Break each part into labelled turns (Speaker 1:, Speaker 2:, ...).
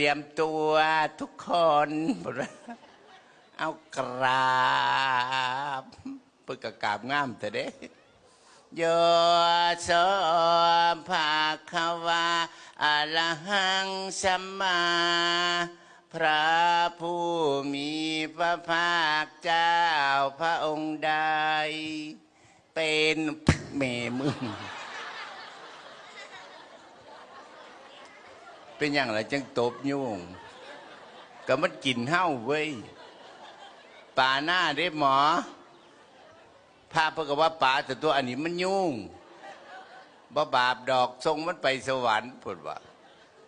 Speaker 1: เตรียมตัวทุกคนเอากราบเพื่อกกราบงามแต่เด้โยโสภาควาอรหังสัมมา พระผู้มีพระภาคเจ้าพระองค์ใด เป็นแม่มึง เป็นอย่างไรจังตบยุ่งก็มันกินเห้าเว้ยป่าหน้าได้หมอพาเพื่อว่าป่าแต่ตัวอันนี้มันยุ่งบ่บาปดอกทรงมันไปสวรรค์พูดว่า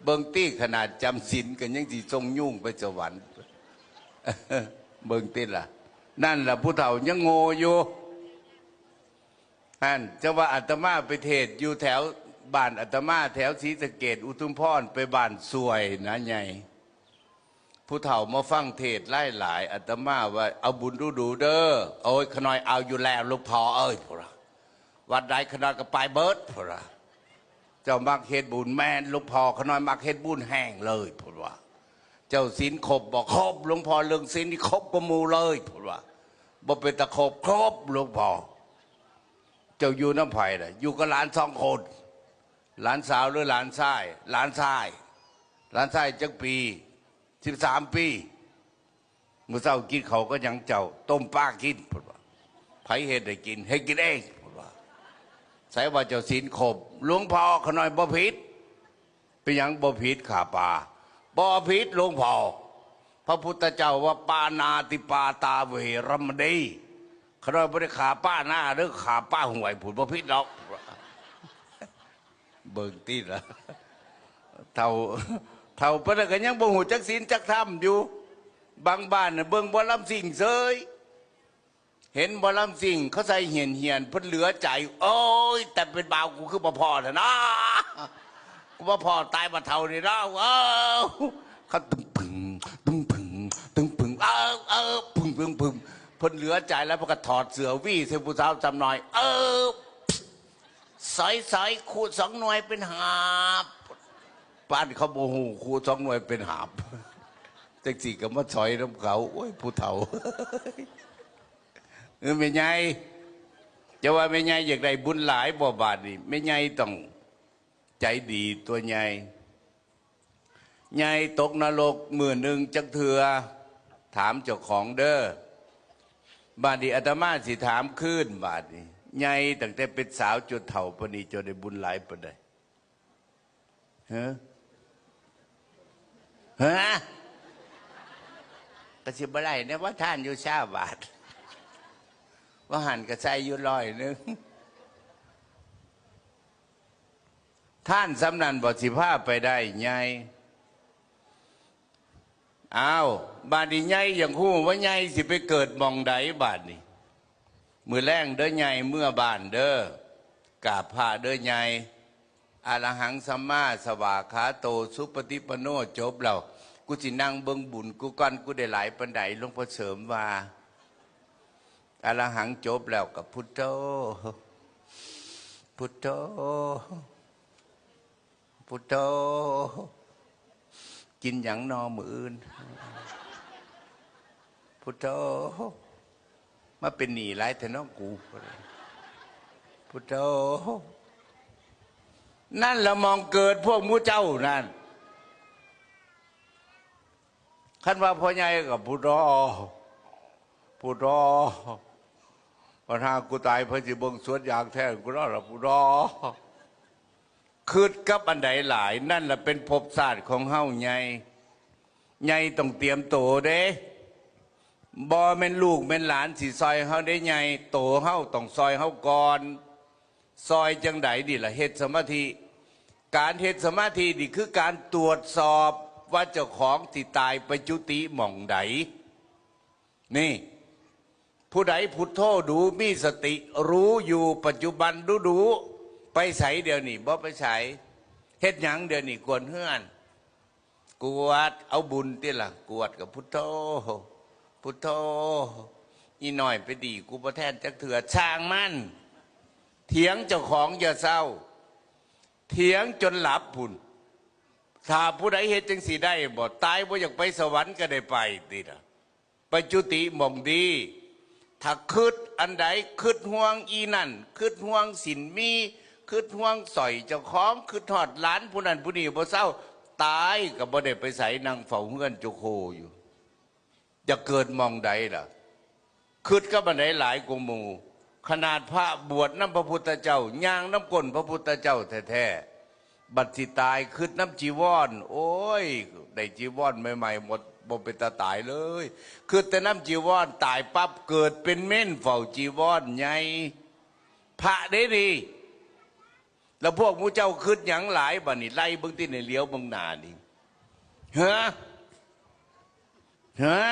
Speaker 1: เบิงตี้ขนาดจำศีลกันยังสิทรงยุ่งไปสวรรค์เบิงตี้ล่ะ นั่นล่ะผู้เฒ่ายังโง่อยู่อันจะว่าอาตมาไปเทศอยู่แถว บ้านอาตมาแถวศรีสะเกดอุทุมพรไปบ้านสวยนะใหญ่ผู้เฒ่ามาฟังเทศไล่หลายอาตมาว่าเอาบุญดูดูเด้อโอ้ยขน้อยเอาอยู่แล้วลูกพอเอ้ยพราวัดใดขน้อยก็ไปเบิดพราเจ้ามักเฮ็ดบุญแม่นหลวงพ่อขน้อยมักเฮ็ดบุญแห้งเลยพูดว่าเจ้าศีลครบบอกครบหลวงพ่อเรื่องศีลนี่ครบกมูเลยพูดว่าบ่เป็นตะครบครบหลวงพ่อเจ้าอยู่น้ำไผ่น่ะอยู่กับหลานสองคน หลานสาวหรือหลานชาย หลานชาย หลานชายจักปีสิบสามปีเมื่อเช้ากินเขาก็ยังเจ้า ต้มปลากินพูดว่าไผเฮ็ดได้กิน ให้กินเองพูดว่าใส่ว่าเจ้าศีลครบหลวงพ่อขน้อยบ่ผิดเป็นยังบ่ผิดขาป่าบ่ผิดหลวงพ่อพระพุทธเจ้าว่าปานาติปาตาเวรมณีขน้อยบ่ได้ขาป้าหน้าหรือขาป้าห่วยผุดบ่ผิดหรอก เบิ่งติดละเท่าเท่าเพิ่นก็ยังบ่ฮู้จักศีลจักธรรมอยู่ บางบ้านน่ะเบิ่งบ่ลำสิ่งเซยเห็นบอลำสิ่งเขาใส่เหียนเหียนเพิ่นเหลือใจ โอ้ย แต่เป็นบ่าวกูคือบ่พอแล้วนะกูบ่พอตายมาเท่านี้แล้วเออเขาตึงปึงตึงปึงตึงปึงเออเออปึงปึงปึงเพิ่นเหลือใจแล้วพิ่นก็ถอดเสื้อวี่เสื้อผู้สาวจำหน่อย เออ สอยสอยขูดสองหน่วยเป็นหาบป้านเขาโมโหขูดสองหน่วยเป็นหาบจังสี่ก็มาสอยน้ำเขาโอ้ยผู้เฒ่าเออแม่ใหญ่จะว่าแม่ใหญ่อยากได้บุญหลายบ่บาทนี่แม่ใหญ่ต้องใจดีตัวใหญ่ใหญ่ตกนรกหมือหนึ่งจักเถือ ถามเจ้าของเด้อบาดนี้อาตมาสิถามขึ้นบาดนี้ ใหญ่ตั้งแต่เป็นสาวจนเฒ่าปนีจนได้บุญหลายปานใดฮะฮะกระสิบอะไรเนี่ยว่าท่านอยู่ชาบาท ว่าหันกระใส่อยู่ลอยหนึงท่านสำนันบทสิภาไปได้ไงอ้าวบาดนี้ไงอย่างคู่ว่าไงสิไปเกิดมองใดบาดนี้ มือแรงเด้อไงเมื่อบานเด้อกาบผ้าเด้อไงอาลหังสัมมาสวาขาโตสุปฏิปโนจบแล้วกูสินั่งเบิ่งบุญกูก่อนกูได้หลายปันไดหลวงพ่อเสริมว่าอรหังจบแล้วกับพุทโธพุทโธพุทโธกินอย่างนอมืออื่นพุทโธ มาเป็นหนีไรแต่น้องกูพุทโธนั่นละมองเกิดพวกมูเจ้านั่นขั้นว่าพ่อใหญ่กับพุทโธผู้รอปัญหากูตายเพระสิบงสวนยางแท้กูรอดละผู้รอคืดกับอันใดหลาย นั่นแหละเป็นภพศาสตร์ของเฮาไงไงต้องเตรียมโตเด้ บอแม่นลูกแม่นหลานสิซอยเฮาได้ไงโตเฮาต้องซอยเฮาก่อนซอยจังไดดิล่ะเฮ็ดสมาธิ การเฮ็ดสมาธินี่คือการตรวจสอบว่าเจ้าของที่ตายไปจุติหม่องใดนี่ ผู้ใดพุทโธดูมีสติรู้อยู่ปัจจุบันดูดูไปใส่เดี๋ยวนี้บ่ไปใส่เฮ็ดหยังเดี๋ยวนี้กวนเฮือน กวดเอาบุญที่ล่ะกวดกับพุทโธ พุทโธอีหน่อยไปดีกูประแทนจักเถื่อช่างมันเถียงเจ้าของอย่าเศร้า เถียงจนหลับพุ่นถ้าผู้ใดเหตุจังสีได้บ่ตายบ่อยากไปสวรรค์ก็ได้ไปตินะไปจุติหมองดี ถ้าคืดอันใดคืดห่วงอีนั่นคืดห่วงสินมีคืดห่วงสอยเจ้าของคืดทอดหล้านผู้นั้นผู้นี้บ่เศร้า ตายก็บ่ได้ไปใส่นางเฝ้าเฮือนจุโคอยู่ จะเกิดมองใดล่ะคืดก็บันไดหลายกว่าหมู่ขนาดพระบวชน้ำพระพุทธเจ้าย่างน้ำก้นพระพุทธเจ้าแท้ๆบัดสิตายคืดน้ำจีวร โอ้ยได้จีวรใหม่ๆหมดบ่เป็นตาตายเลย คือแต่น้ำจีวรตายปั๊บเกิดเป็นเม่นเฝ้าจีวรไงพระได้ดีแล้วพวกมูเจ้าคืดหยังหลายบัดนี้ไล่เบิ่งที่ในเลี้ยวเบิ่งหนานี่ฮะ ฮะ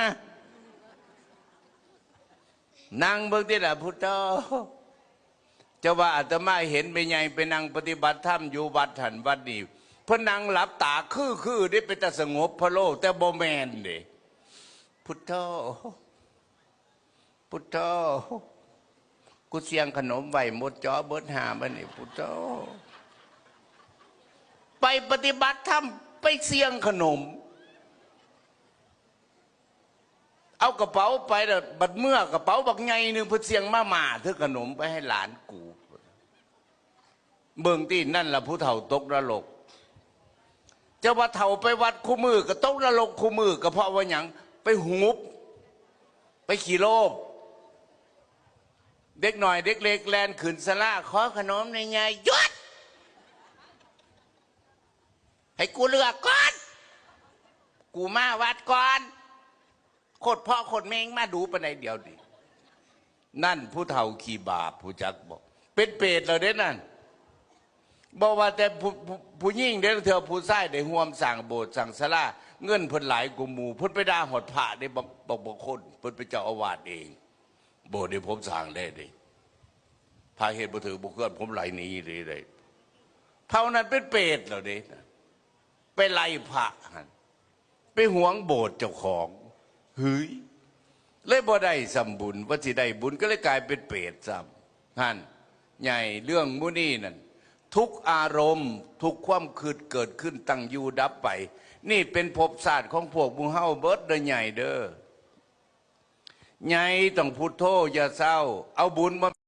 Speaker 1: นั่งเบิ่งที่ละพุทธเจ้าจะว่าอาตมาเห็นไปไงไปนั่งปฏิบัติธรรมอยู่วัดหันวัดนี้เพนนั่งหลับตาคือคือได้ไปแต่สงบพะโลแต่บ่แมนเด้พุทธพุทธกูเสียงขนมไหวหมดจอเบิดหาบันนี่พุทธไปปฏิบัติธรรมไปเสียงขนม เอากระเป๋าไปแล้วบัดเมื่อกระเป๋าบักไงหนึ่งเพื่อเสียงมาหมาเธอขนมไปให้หลานกูเบิ่งที่นั่นละผู้เฒ่าตกนรกจะว่าเฒ่าไปวัดคู่มือก็ตกนรกคู่มือก็เพราะว่าหยังไปหุบ ไปขี่โลบเด็กหน่อยเด็กเล็กแลนขืนสลาขอขนมในไงยุดให้กูเลือกก่อน กูมาวัดก่อน โคตรพ่อโคตรแม่งมาดูปานใดเดียวดินั่นผู้เฒ่าขี่บาปผู้จักบอก เป็นเปรตเลยเด้นั่นบอกว่าแต่ผู้ผู้ยิ่งเด้เธอผู้ชายได้ห่วมสั่งโบสถ์สั่งสลาเงินเพิ่นหลายกูมูเพิ่นไปด่าหดพระได้บอกบอกบอกคนเพิ่นไปเจ้าอาวาสเอง โบสถ์นี่ผมสั่งได้เดิพาเหตุบ่ถือบุเคลื่อนผมไหลหนีเลยเลยเท่านั้นเป็นเปรตแล้วเด้นะไปไล่พระหันไปหวงโบสถ์เจ้าของ เฮ้ยเลยบ่ได้สมบุญว่าสิได้บุญก็เลยกลายเป็นเปรตซ้ำท่านใหญ่เรื่องมุนี่นั่นทุกอารมณ์ทุกความคืดเกิดขึ้นตั้งอยู่ดับไป นี่เป็นภพศาสตร์ของพวกบูเฮาเบิร์ดเด้อใหญ่เด้อใหญ่ต้องพุทโธอย่าเศร้า เอาบุญมา